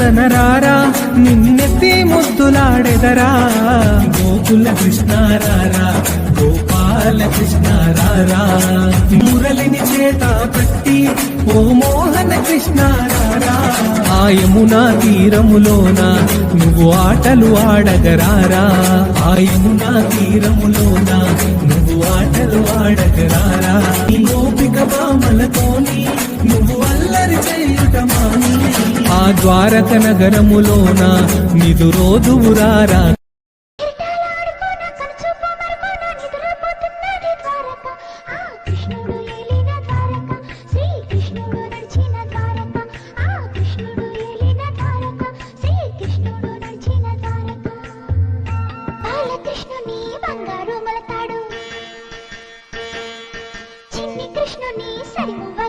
దనరారా నిన్నెత్తి ముద్దులాడెదరా. గోకుల కృష్ణారారా గోపాల కృష్ణారారా. మురళిని చేత పట్టి ఓ మోహన కృష్ణారారా. ఆ యమునా తీరములోన నువ్వు ఆటలు ఆడగరారా. ఆ యమునా తీరములోన నువ్వు ఆటలు ఆడగరారా. ద్వారక నగరములోన నిదురోదువురారా కృష్ణుని సరిమువ్వ